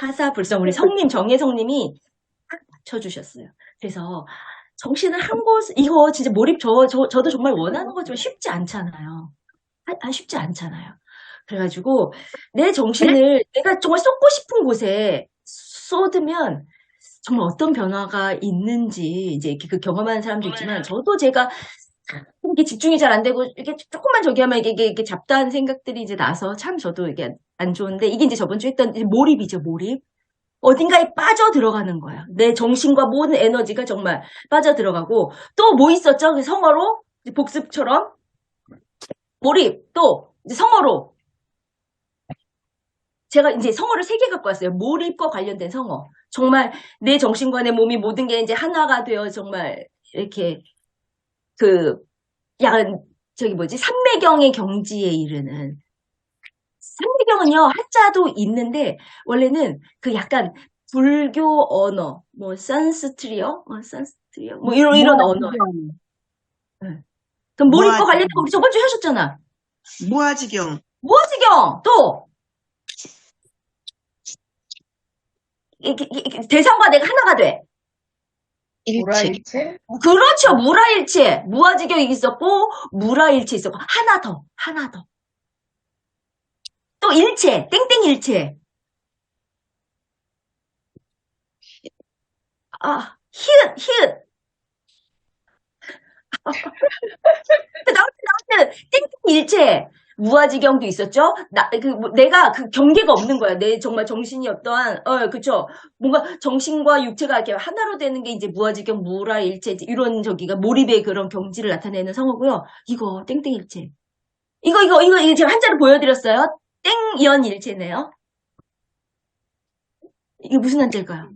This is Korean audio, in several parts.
하사불성 우리 성님 정혜성님이 딱 맞춰주셨어요. 그래서 정신을 한 곳 이거 진짜 몰입 저, 저 저도 정말 원하는 거지만 쉽지 않잖아요. 아, 아, 쉽지 않잖아요. 그래가지고 내 정신을 내가 정말 쏟고 싶은 곳에 쏟으면 정말 어떤 변화가 있는지 이제 그 경험하는 사람도 있지만 저도 제가 이렇게 집중이 잘 안 되고 이렇게 조금만 저기 하면 이게, 이게, 잡다한 생각들이 이제 나서 참 저도 이게 안 좋은데 이게 이제 저번 주에 했던 몰입이죠 몰입. 어딘가에 빠져 들어가는 거야. 내 정신과 모든 에너지가 정말 빠져 들어가고 또 뭐 있었죠? 그 성어로? 복습처럼? 몰입. 또 성어로. 제가 이제 성어를 세 개 갖고 왔어요. 몰입과 관련된 성어. 정말 내 정신과 내 몸이 모든 게 이제 하나가 되어 정말 이렇게 그 약간 저기 뭐지? 삼매경의 경지에 이르는. 삼매경은요 한자도 있는데 원래는 그 약간 불교 언어 뭐 산스트리어? 뭐 산스트리어? 뭐 이런 이런 언어. 그럼 몰입과. 관련된 거 우리 저번 주에 하셨잖아. 무아지경, 무아지경! 또! 이게, 이게- 이게 대상과 내가 하나가 돼 일체, 보라일체? 그렇죠. 무라일체. 무아지경이 있었고, 무라일체 있었고, 하나 더, 하나 더. 또 일체, 땡땡일체. 아, 히읗, 히읗. 나올 때, 나올 때, 땡땡일체. 무아지경도 있었죠? 나, 그, 뭐, 내가 그 경계가 없는 거야. 내 정말 정신이 어떠한, 어, 그쵸. 뭔가 정신과 육체가 이렇게 하나로 되는 게 이제 무아지경, 무라일체, 이런 저기가 몰입의 그런 경지를 나타내는 성어고요. 이거, 땡땡일체. 이거, 이거, 이거, 이거 제가 한자로 보여드렸어요. 땡연일체네요. 이게 무슨 한자일까요?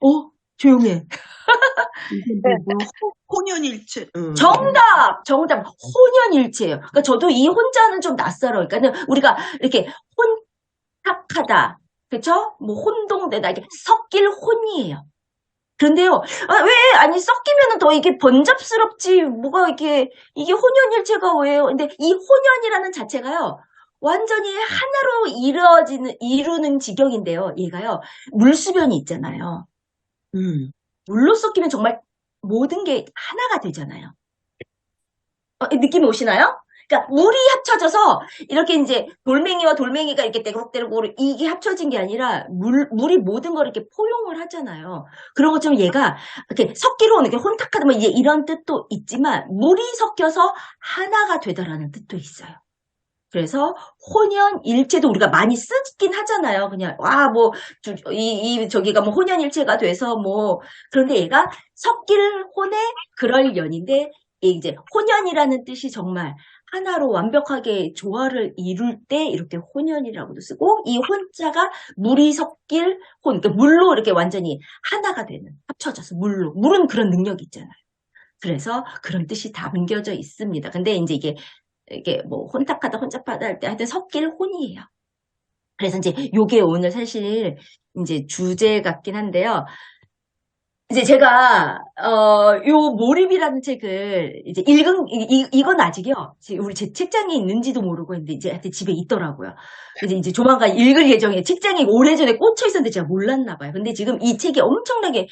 어? 조용해. 이게 뭐, 뭐, 혼연일체, 음. 정답! 정답! 혼연일체예요. 그러니까 저도 이 혼자는 좀 낯설어요. 그러니까 우리가 이렇게 혼탁하다. 그쵸? 뭐 혼동되다. 이게 섞일 혼이에요. 그런데요, 아, 왜, 아니, 섞이면은 더 이게 번잡스럽지, 뭐가 이게, 이게 혼연일체가 왜요? 근데 이 혼연이라는 자체가요, 완전히 하나로 이루어지는, 이루는 지경인데요, 얘가요, 물수변이 있잖아요. 음. 물로 섞이면 정말 모든 게 하나가 되잖아요. 어, 느낌이 오시나요? 그러니까 물이 합쳐져서 이렇게 이제 돌멩이와 돌멩이가 이렇게 떼그럭떼그럭 이게 합쳐진 게 아니라 물, 물이 모든 걸 이렇게 포용을 하잖아요. 그런 것처럼 얘가 이렇게 오는 게 혼탁하다 뭐 이런 뜻도 있지만 물이 섞여서 하나가 되다라는 뜻도 있어요. 그래서 혼연일체도 우리가 많이 쓰긴 하잖아요. 그냥 와뭐이 이 저기가 뭐 혼연일체가 돼서 뭐 그런데 얘가 섞일 혼의 그럴 연인데 이제 혼연이라는 뜻이 정말 하나로 완벽하게 조화를 이룰 때 이렇게 혼연이라고도 쓰고 이 혼자가 물이 섞일 혼, 그러니까 물로 이렇게 완전히 하나가 되는 합쳐져서 물로 물은 그런 능력이 있잖아요. 그래서 그런 뜻이 담겨져 있습니다. 근데 이제 이게 이게 뭐 혼탁하다 혼잡하다 할 때 하여튼 섞일 혼이에요. 그래서 이제 요게 오늘 사실 이제 주제 같긴 한데요. 이제 제가 어요 몰입이라는 책을 이제 읽은 이, 이- 이건 아직요. 우리 제 책장에 있는지도 모르고 있는데 이제 하여튼 집에 있더라고요. 이제 이제 조만간 읽을 예정이에요. 책장에 오래전에 꽂혀 있었는데 제가 몰랐나 봐요. 근데 지금 이 책이 엄청나게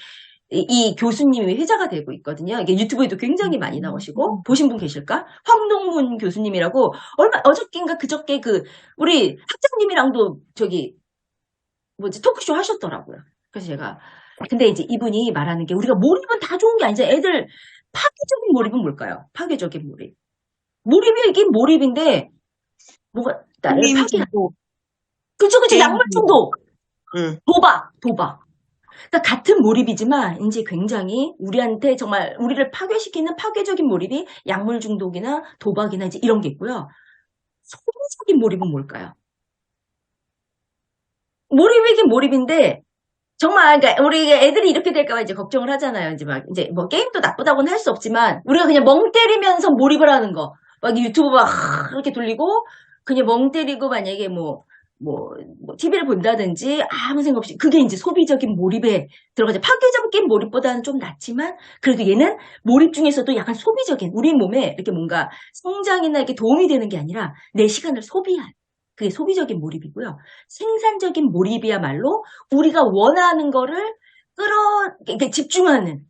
이, 이 교수님이 회자가 되고 있거든요. 이게 유튜브에도 굉장히 많이 나오시고 보신 분 계실까? 황동문 교수님이라고 얼마 어저께인가 그저께 그 우리 학장님이랑도 저기 뭐지 토크쇼 하셨더라고요. 그래서 제가 근데 이제 이분이 말하는 게 우리가 몰입은 다 좋은 게 아니죠. 애들 파괴적인 몰입은 뭘까요? 파괴적인 몰입. 몰입이 이게 몰입인데 뭐가 나를 파괴. 그쵸 그쵸 게임 약물 중독. 응. 도박, 도박. 그러니까 같은 몰입이지만 이제 굉장히 우리한테 정말 우리를 파괴시키는 파괴적인 몰입이 약물 중독이나 도박이나 이제 이런 게 있고요. 소비적인 몰입은 뭘까요? 몰입이긴 몰입인데 정말 그러니까 우리 애들이 이렇게 될까봐 이제 걱정을 하잖아요. 이제 막 이제 뭐 게임도 나쁘다고는 할 수 없지만 우리가 그냥 멍 때리면서 몰입을 하는 거. 막 유튜브 막 이렇게 돌리고 그냥 멍 때리고 만약에 뭐 뭐, 뭐, TV를 본다든지 아무 생각 없이 그게 이제 소비적인 몰입에 들어가죠. 파괴적인 몰입보다는 좀 낫지만 그래도 얘는 몰입 중에서도 약간 소비적인 우리 몸에 이렇게 뭔가 성장이나 이렇게 도움이 되는 게 아니라 내 시간을 소비한 그게 소비적인 몰입이고요. 생산적인 몰입이야말로 우리가 원하는 거를 끌어, 이렇게 집중하는,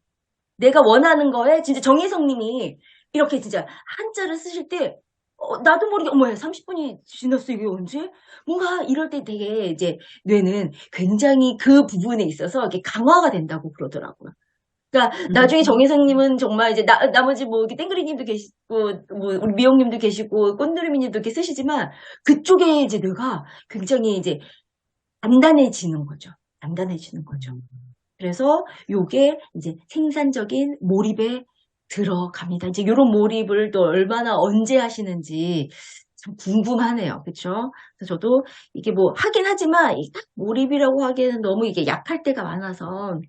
내가 원하는 거에 진짜 정혜성 님이 이렇게 진짜 한자를 쓰실 때, 어, 나도 모르게, 어머, 30분이 지났어, 이게 언제? 뭔가 이럴 때 되게 이제 뇌는 굉장히 그 부분에 있어서 이렇게 강화가 된다고 그러더라고요. 그러니까 나중에 정혜성님은 정말 이제 나, 나머지 뭐 이렇게 땡그리님도 계시고 뭐 우리 미영님도 계시고 꼰드르미님도 이렇게 쓰시지만 그쪽에 이제 뇌가 굉장히 이제 단단해지는 거죠. 단단해지는 거죠. 그래서 요게 이제 생산적인 몰입에 들어갑니다. 이제 요런 몰입을 또 얼마나 언제 하시는지 참 궁금하네요. 그쵸? 그래서 저도 이게 뭐 하긴 하지만 이딱 몰입이라고 하기에는 너무 이게 약할 때가 많아서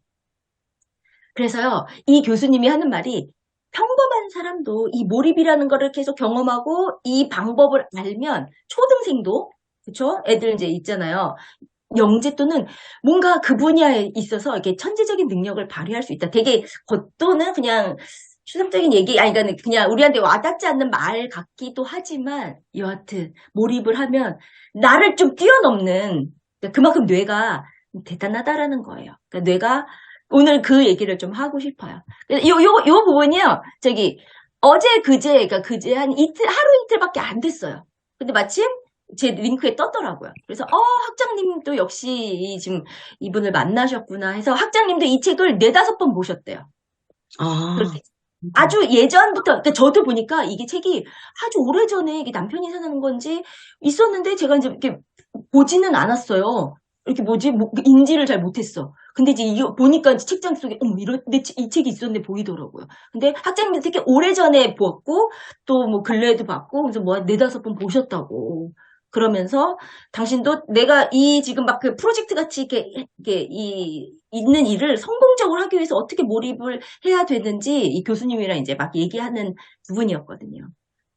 그래서요, 이 교수님이 하는 말이 평범한 사람도 이 몰입이라는 거를 계속 경험하고 이 방법을 알면 초등생도 그쵸? 애들 이제 있잖아요. 영재 또는 뭔가 그 분야에 있어서 이렇게 천재적인 능력을 발휘할 수 있다. 되게 겉도는 그냥 추상적인 얘기, 아니, 그러니까 그냥 우리한테 와닿지 않는 말 같기도 하지만 여하튼 몰입을 하면 나를 좀 뛰어넘는 그러니까 그만큼 뇌가 대단하다라는 거예요. 그러니까 뇌가 오늘 그 얘기를 좀 하고 싶어요. 요, 요, 요 부분이요. 저기, 어제, 그제, 그러니까 그제 한 이틀, 하루 이틀밖에 안 됐어요. 근데 마침 제 링크에 떴더라고요. 그래서, 어, 학장님도 역시 이 지금 이분을 만나셨구나 해서 학장님도 이 책을 네다섯 번 보셨대요. 아, 그렇게 아주 예전부터, 그러니까 저도 보니까 이게 책이 아주 오래전에 이게 남편이 사는 건지 있었는데 제가 이제 이렇게 보지는 않았어요. 이렇게 뭐지? 뭐, 인지를 잘 못했어. 근데 이제 이거 보니까 책장 속에, 어머, 이런, 내, 이 책이 있었는데 보이더라고요. 근데 학장님도 되게 오래전에 보았고, 또 뭐 근래에도 봤고, 그래서 뭐 네다섯 번 보셨다고. 그러면서 당신도 내가 이 지금 막 그 프로젝트 같이 이렇게, 이렇게 이, 있는 일을 성공적으로 하기 위해서 어떻게 몰입을 해야 되는지 이 교수님이랑 이제 막 얘기하는 부분이었거든요.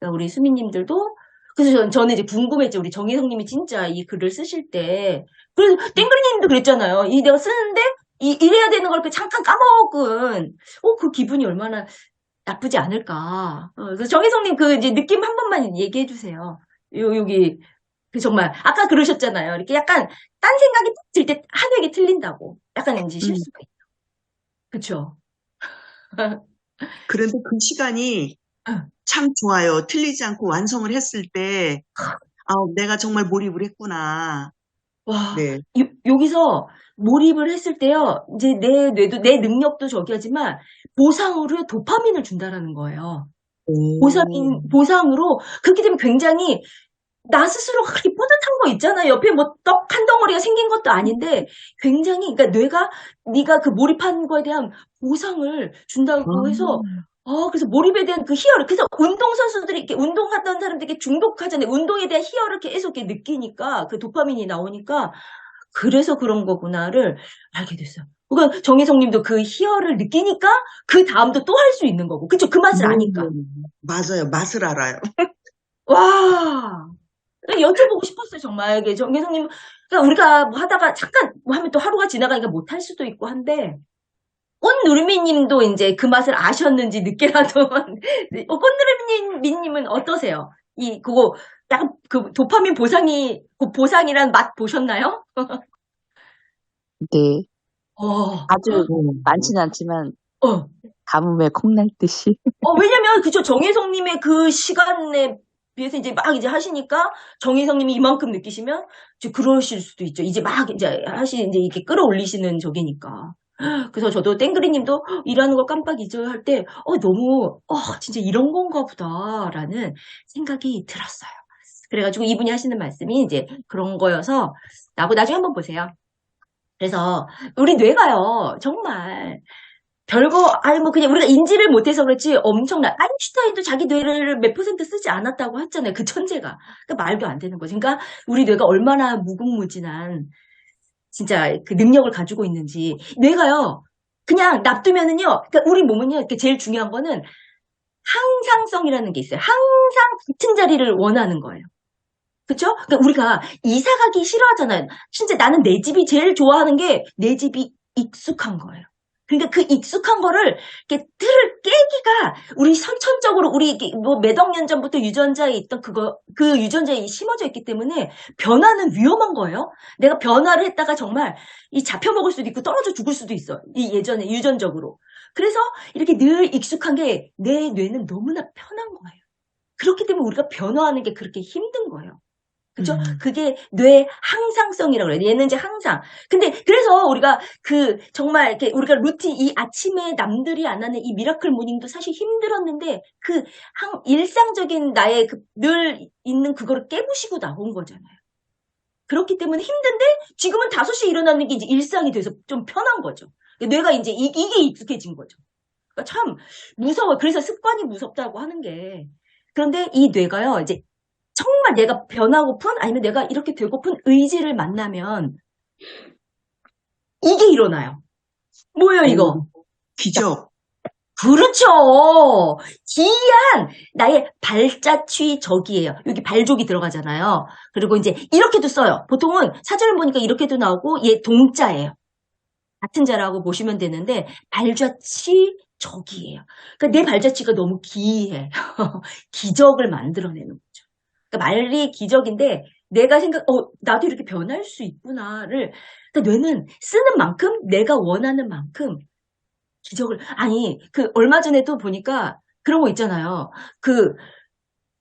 그러니까 우리 수민님들도 그래서 전- 저는 이제 궁금했죠. 우리 정혜성님이 진짜 이 글을 쓰실 때 그래서 땡그리님도 그랬잖아요. 이 내가 쓰는데 이 이래야 되는 걸그 잠깐 까먹은 어 그 기분이 얼마나 나쁘지 않을까. 어, 그래서 정혜성님 그 이제 느낌 한 번만 얘기해 주세요. 요 여기 그 정말 아까 그러셨잖아요. 이렇게 약간 딴 생각이 들때게 틀린다고. 약간 이제 실수가 있다. 그쵸? 그런데 그 시간이 응. 참 좋아요. 틀리지 않고 완성을 했을 때, 아, 내가 정말 몰입을 했구나. 와, 네. 요- 여기서 몰입을 했을 때요, 이제 내 뇌도, 내 능력도 저기 하지만 보상으로 도파민을 준다라는 거예요. 오. 보상인, 보상으로, 그렇게 되면 굉장히 나 스스로가 그렇게 뿌듯한 거 있잖아요. 옆에 뭐 떡 한 덩어리가 생긴 것도 아닌데 굉장히, 그러니까 뇌가 네가 그 몰입한 거에 대한 보상을 준다고 해서 아, 그래서 몰입에 대한 그 희열을, 그래서 운동 선수들이 이렇게 운동하던 사람들이 중독하잖아요. 운동에 대한 희열을 계속 이렇게 느끼니까, 그 도파민이 나오니까, 그래서 그런 거구나를 알게 됐어요. 그러니까 정혜성 님도 그 희열을 느끼니까, 그 다음도 또 할 수 있는 거고. 그쵸? 그 맛을 아니까. 네, 맞아요. 맛을 알아요. 와. 여쭤보고 싶었어요, 정말. 이게 정혜성 님, 그러니까 우리가 뭐 하다가 잠깐 뭐 하면 또 하루가 지나가니까 못할 수도 있고 한데, 꽃누르미님도 이제 그 맛을 아셨는지 늦게라도 어, 꽃누르미님은 어떠세요? 이 그거 약간 그 도파민 보상이 그 보상이란 맛 보셨나요? 네, 어, 아주 많지는 않지만 어, 가뭄에 콩날 듯이. 어, 왜냐면 그죠 정혜성님의 그 시간에 비해서 이제 막 이제 하시니까 정혜성님이 이만큼 느끼시면 이제 그러실 수도 있죠. 이제 막 이제 하시 이제 이렇게 끌어올리시는 저기니까. 그래서 저도 땡그리님도 일하는 걸 깜빡 잊어야 할 때, 어, 너무, 어, 진짜 이런 건가 보다라는 생각이 들었어요. 그래가지고 이분이 하시는 말씀이 이제 그런 거여서, 나고 나중에 한번 보세요. 그래서 우리 뇌가요, 정말, 별거, 아니, 뭐, 그냥 우리가 인지를 못해서 그렇지, 엄청나. 아인슈타인도 자기 뇌를 몇 퍼센트 쓰지 않았다고 했잖아요. 그 천재가. 그러니까 말도 안 되는 거지. 그러니까 우리 뇌가 얼마나 무궁무진한, 진짜 그 능력을 가지고 있는지. 뇌가요, 그냥 놔두면은요, 그러니까 우리 몸은요, 이렇게 제일 중요한 거는 항상성이라는 게 있어요. 항상 같은 자리를 원하는 거예요. 그쵸? 그러니까 우리가 이사 가기 싫어하잖아요. 진짜 나는 내 집이 제일 좋아하는 게 내 집이 익숙한 거예요. 그러니까 그 익숙한 거를 이렇게 틀을 깨기가 우리 선천적으로 우리 뭐 몇억 년 전부터 유전자에 있던 그거 그 유전자에 심어져 있기 때문에 변화는 위험한 거예요. 내가 변화를 했다가 정말 이 잡혀 먹을 수도 있고 떨어져 죽을 수도 있어. 이 예전에 유전적으로. 그래서 이렇게 늘 익숙한 게 내 뇌는 너무나 편한 거예요. 그렇기 때문에 우리가 변화하는 게 그렇게 힘든 거예요. 그죠? 음. 그게 뇌 항상성이라고 그래요. 얘는 이제 항상. 근데 그래서 우리가 그 정말 이렇게 우리가 루틴 이 아침에 남들이 안 하는 이 미라클 모닝도 사실 힘들었는데 그 항, 일상적인 나의 그 늘 있는 그거를 깨부시고 나온 거잖아요. 그렇기 때문에 힘든데 지금은 5시에 일어나는 게 이제 일상이 돼서 좀 편한 거죠. 뇌가 이제 이, 이게 익숙해진 거죠. 그러니까 참 무서워요. 그래서 습관이 무섭다고 하는 게. 그런데 이 뇌가요, 이제 정말 내가 변하고픈 아니면 내가 이렇게 되고픈 의지를 만나면 이게 일어나요. 뭐예요, 이거? 기적. 그렇죠. 기이한 나의 발자취 적이에요. 여기 발족이 들어가잖아요. 그리고 이제 이렇게도 써요. 보통은 사전을 보니까 이렇게도 나오고 얘 동자예요. 같은 자라고 보시면 되는데 발자취 적이에요. 그러니까 내 발자취가 너무 기이해. 기적을 만들어내는. 그러니까 말이 기적인데 내가 생각, 어, 나도 이렇게 변할 수 있구나를 그러니까 뇌는 쓰는 만큼 내가 원하는 만큼 기적을 아니 그 얼마 전에도 보니까 그런 거 있잖아요. 그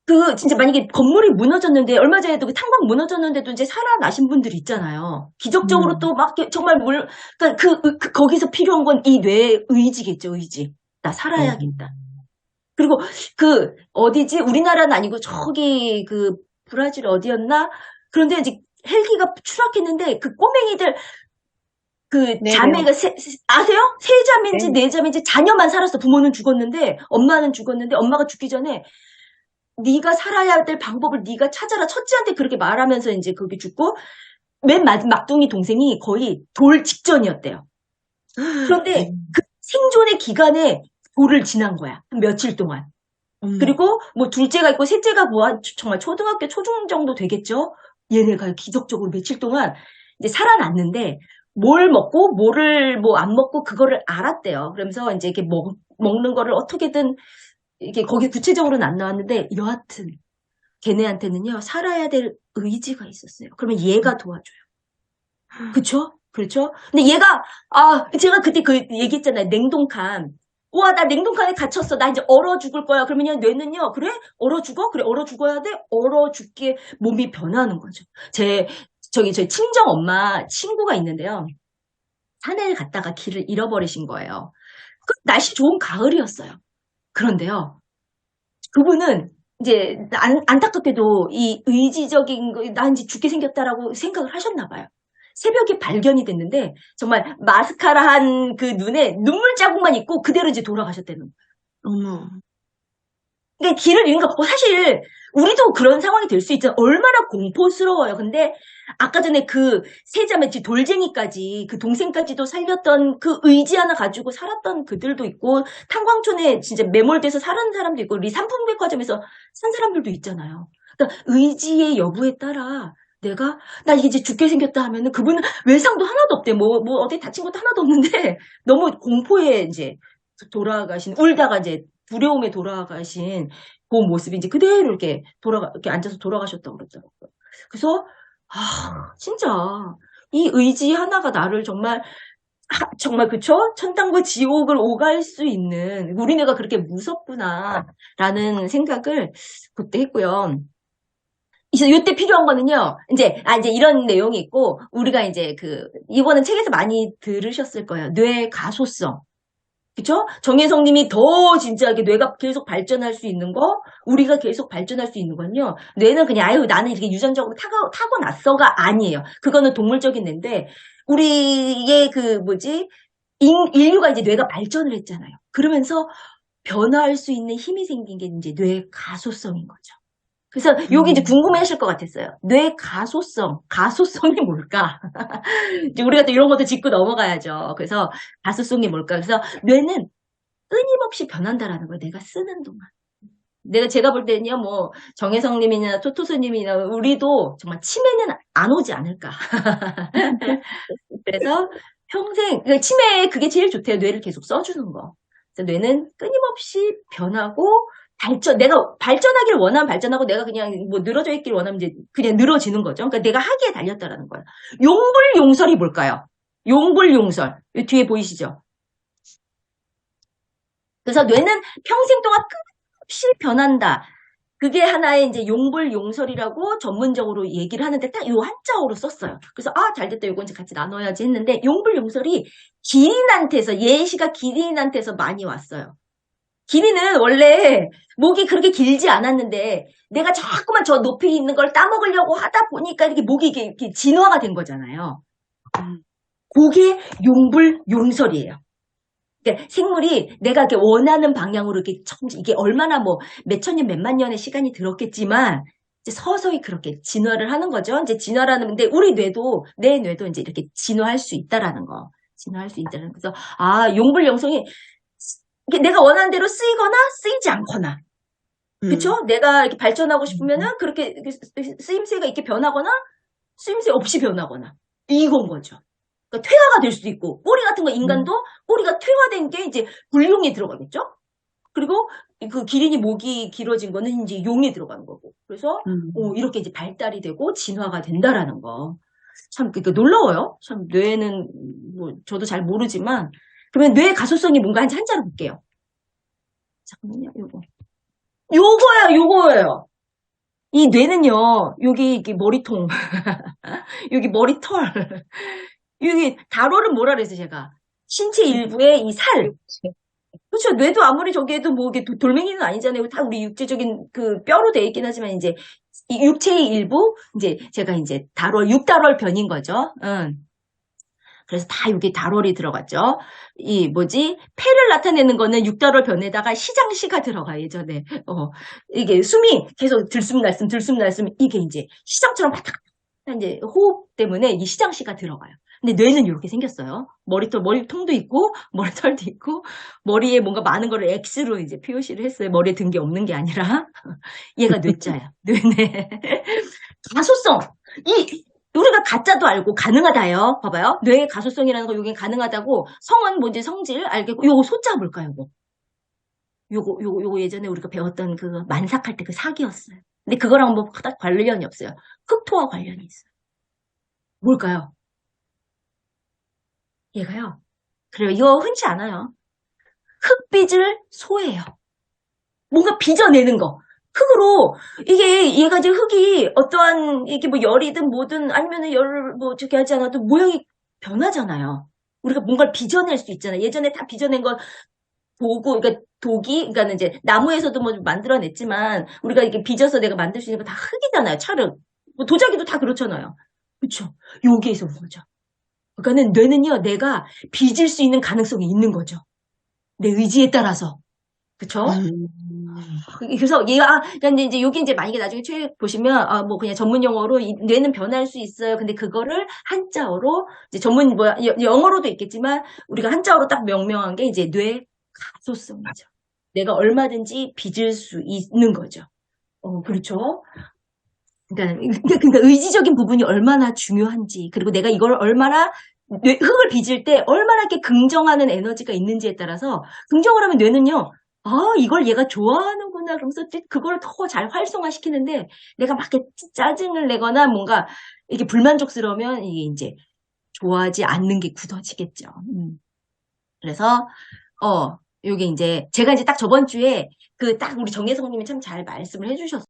그 진짜 만약에 건물이 무너졌는데 얼마 전에도 그 탄광 무너졌는데도 이제 살아나신 분들이 있잖아요. 기적적으로 음. 또막 정말 물 그러니까 그, 그- 그 거기서 필요한 건 이 뇌의 의지겠죠, 의지. 나 살아야겠다. 그리고 그 어디지? 우리나라는 아니고 저기 그 브라질 어디였나? 그런데 이제 헬기가 추락했는데 그 꼬맹이들 그 네, 자매가 세, 세- 아세요? 세 자매인지 네 자매인지 자녀만 살았어. 부모는 죽었는데 엄마는 죽었는데 엄마가 죽기 전에 네가 살아야 될 방법을 네가 찾아라. 첫째한테 그렇게 말하면서 이제 거기 죽고 맨 마- 막둥이 동생이 거의 돌 직전이었대요. 그런데 그 생존의 기간에 돌을 지난 거야. 한 며칠 동안. 어머. 그리고 뭐 둘째가 있고 셋째가 뭐한 정말 초등학교 초중 정도 되겠죠. 얘네가 기적적으로 며칠 동안 이제 살아났는데 뭘 먹고 뭐를 뭐 안 먹고 그거를 알았대요. 그러면서 이제 이렇게 먹, 먹는 거를 어떻게든 이게 거기 구체적으로는 안 나왔는데 여하튼 걔네한테는요 살아야 될 의지가 있었어요. 그러면 얘가 도와줘요. 그쵸? 그렇죠? 근데 얘가 아 제가 그때 그 얘기했잖아요. 냉동칸. 와, 나 냉동칸에 갇혔어. 나 이제 얼어 죽을 거야. 그러면요, 뇌는요, 그래? 얼어 죽어? 그래, 얼어 죽어야 돼? 얼어 죽게 몸이 변하는 거죠. 제, 저기, 저희 친정 엄마 친구가 있는데요. 산에 갔다가 길을 잃어버리신 거예요. 그 날씨 좋은 가을이었어요. 그런데요, 그분은 이제 안, 안타깝게도 이 의지적인 거, 나 이제 죽게 생겼다라고 생각을 하셨나 봐요. 새벽에 발견이 됐는데 정말 마스카라 한 그 눈에 눈물 자국만 있고 그대로 이제 돌아가셨다는. 어머. 그러니까 길을 잃은 거 어, 사실 우리도 그런 상황이 될 수 있잖아요. 얼마나 공포스러워요. 근데 아까 전에 그 세자매 지 돌쟁이까지 그 동생까지도 살렸던 그 의지 하나 가지고 살았던 그들도 있고 탄광촌에 진짜 매몰돼서 사는 사람도 있고 우리 삼풍백화점에서 산 사람들도 있잖아요. 그러니까 의지의 여부에 따라 내가 나 이제 죽게 생겼다 하면은 그분은 외상도 하나도 없대. 뭐뭐 어디 다친 것도 하나도 없는데 너무 공포에 이제 돌아가신 울다가 이제 두려움에 돌아가신 그 모습이 이제 그대로 이렇게 돌아가 이렇게 앉아서 돌아가셨다고 그러더라고요. 그래서 아 진짜 이 의지 하나가 나를 정말 아, 정말 그쵸? 천당과 지옥을 오갈 수 있는 우리네가 그렇게 무섭구나라는 생각을 그때 했고요. 이제 이때 필요한 거는요. 이제 아 이제 이런 내용이 있고 우리가 이제 그 이거는 책에서 많이 들으셨을 거예요. 뇌 가소성. 그쵸? 정혜성 님이 더 진지하게 뇌가 계속 발전할 수 있는 거, 우리가 계속 발전할 수 있는 건요. 뇌는 그냥 아유 나는 이렇게 유전적으로 타고 타고났어가 아니에요. 그거는 동물적인 뇌인데 우리의 그 뭐지? 인, 인류가 이제 뇌가 발전을 했잖아요. 그러면서 변화할 수 있는 힘이 생긴 게 이제 뇌 가소성인 거죠. 그래서 여기 이제 음. 궁금해 하실 것 같았어요. 뇌 가소성, 가소성이 뭘까? 이제 우리가 또 이런 것도 짚고 넘어가야죠. 그래서 가소성이 뭘까? 그래서 뇌는 끊임없이 변한다라는 거예요. 내가 쓰는 동안. 내가 제가 볼 때는요, 뭐 정혜성님이나 토토스님이나 우리도 정말 치매는 안 오지 않을까. 그래서 평생, 그러니까 치매에 그게 제일 좋대요. 뇌를 계속 써주는 거. 그래서 뇌는 끊임없이 변하고, 발전, 내가 발전하기를 원하면 발전하고, 내가 그냥 뭐 늘어져 있기를 원하면 이제 그냥 늘어지는 거죠. 그러니까 내가 하기에 달렸다라는 거예요. 용불용설이 뭘까요? 용불용설. 이 뒤에 보이시죠? 그래서 뇌는 평생 동안 끊임없이 변한다. 그게 하나의 이제 용불용설이라고 전문적으로 얘기를 하는데 딱요 한자어로 썼어요. 그래서 아, 잘 됐다. 요건 이제 같이 나눠야지 했는데 용불용설이 기린한테서 예시가 기린한테서 많이 왔어요. 기린은 원래 목이 그렇게 길지 않았는데 내가 자꾸만 저 높이 있는 걸 따먹으려고 하다 보니까 이렇게 목이 이렇게, 진화가 된 거잖아요. 그게 용불 용설이에요. 그러니까 생물이 내가 이렇게 원하는 방향으로 이렇게 청- 이게 얼마나 뭐 몇천 년, 몇만 년의 시간이 들었겠지만 이제 서서히 그렇게 진화를 하는 거죠. 이제 진화라는 건데 우리 뇌도 내 뇌도 이제 이렇게 진화할 수 있다라는 거. 진화할 수 있다는 거. 그래서 아, 용불용성이 이게 내가 원하는 대로 쓰이거나 쓰이지 않거나. 음. 그쵸? 내가 이렇게 발전하고 싶으면은 그렇게 이렇게 쓰- 쓰임새가 이렇게 변하거나 쓰임새 없이 변하거나. 이건 거죠. 그러니까 퇴화가 될 수도 있고 꼬리 같은 거 인간도 꼬리가 퇴화된 게 이제 불용에 들어가겠죠? 그리고 그 기린이 목이 길어진 거는 이제 용에 들어가는 거고. 그래서 음. 어, 이렇게 이제 발달이 되고 진화가 된다라는 거. 참, 그러니까 놀라워요. 참, 뇌는, 뭐, 저도 잘 모르지만. 그러면 뇌의 가소성이 뭔가 한지 한자로 볼게요. 잠깐만요, 요거. 요거야, 요거예요. 이 뇌는요, 여기, 머리통. 여기 머리털. 여기, 다로는 뭐라 그랬어요, 제가. 신체 일부의 이 살. 그렇죠. 뇌도 아무리 저기에도 뭐 이게 도- 돌멩이는 아니잖아요. 다 우리 육체적인 그 뼈로 돼 있긴 하지만 이제 이 육체의 일부 이제 제가 이제 다롤 육다롤 변인 거죠. 응. 그래서 다 여기 다롤이 들어갔죠. 이 뭐지 폐를 나타내는 거는 육다롤 변에다가 시장시가 들어가 예전에 어 이게 숨이 계속 들숨 날숨 들숨 날숨 이게 이제 시장처럼 바닥 이제 호흡 때문에 이 시장시가 들어가요. 근데 뇌는 이렇게 생겼어요. 머리털 머리통도 있고 머리털도 있고 머리에 뭔가 많은 거를 X로 이제 표시를 했어요. 머리에 든 게 없는 게 아니라. 얘가 뇌자야. 뇌네. 가소성. 이, 우리가 가짜도 알고 가능하다요. 봐봐요. 뇌의 가소성이라는 거 여기 가능하다고 성은 뭔지 성질 알겠고 요거 소자 뭘까요, 요거? 요거, 요거, 요거 예전에 우리가 배웠던 그 만삭할 때 그 사기였어요. 근데 그거랑 뭐 딱 관련이 없어요. 흑토와 관련이 있어요. 뭘까요? 얘가요. 그래요. 이거 흔치 않아요. 흙빚을 소해요. 뭔가 빚어내는 거. 흙으로, 이게, 얘가 이제 흙이 어떠한, 이게 뭐 열이든 뭐든 아니면은 열을 뭐 저기 하지 않아도 모양이 변하잖아요. 우리가 뭔가를 빚어낼 수 있잖아요. 예전에 다 빚어낸 건 도구, 그러니까 독이, 그러니까 이제 나무에서도 뭐 만들어냈지만 우리가 이게 빚어서 내가 만들 수 있는 거 다 흙이잖아요. 찰흙. 뭐 도자기도 다 그렇잖아요. 그렇죠. 여기에서 온 거죠. 그러니까는 뇌는요, 내가 빚을 수 있는 가능성이 있는 거죠. 내 의지에 따라서. 음. 그래서 얘가, 그러니까 이제 여기 이제 만약에 나중에 책 보시면, 아, 뭐 그냥 전문 용어로 이 뇌는 변할 수 있어요. 근데 그거를 한자어로, 이제 전문, 뭐, 여- 영어로도 있겠지만, 우리가 한자어로 딱 명명한 게 이제 뇌 가소성이죠. 내가 얼마든지 빚을 수 있는 거죠. 어, 그렇죠. 그러니까, 그러니까 그러니까 의지적인 부분이 얼마나 중요한지, 그리고 내가 이걸 얼마나 뇌- 흙을 빚을 때 얼마나 이렇게 긍정하는 에너지가 있는지에 따라서 긍정을 하면 뇌는요, 아, 이걸 얘가 좋아하는구나. 그러면서 찌- 그걸 더 잘 활성화시키는데 내가 막 이렇게 짜증을 내거나 뭔가 이게 불만족스러우면 이게 이제 좋아하지 않는 게 굳어지겠죠. 음. 그래서, 어, 요게 이제 제가 이제 딱 저번 주에 그 딱 우리 정혜성님이 참 잘 말씀을 해주셨어요.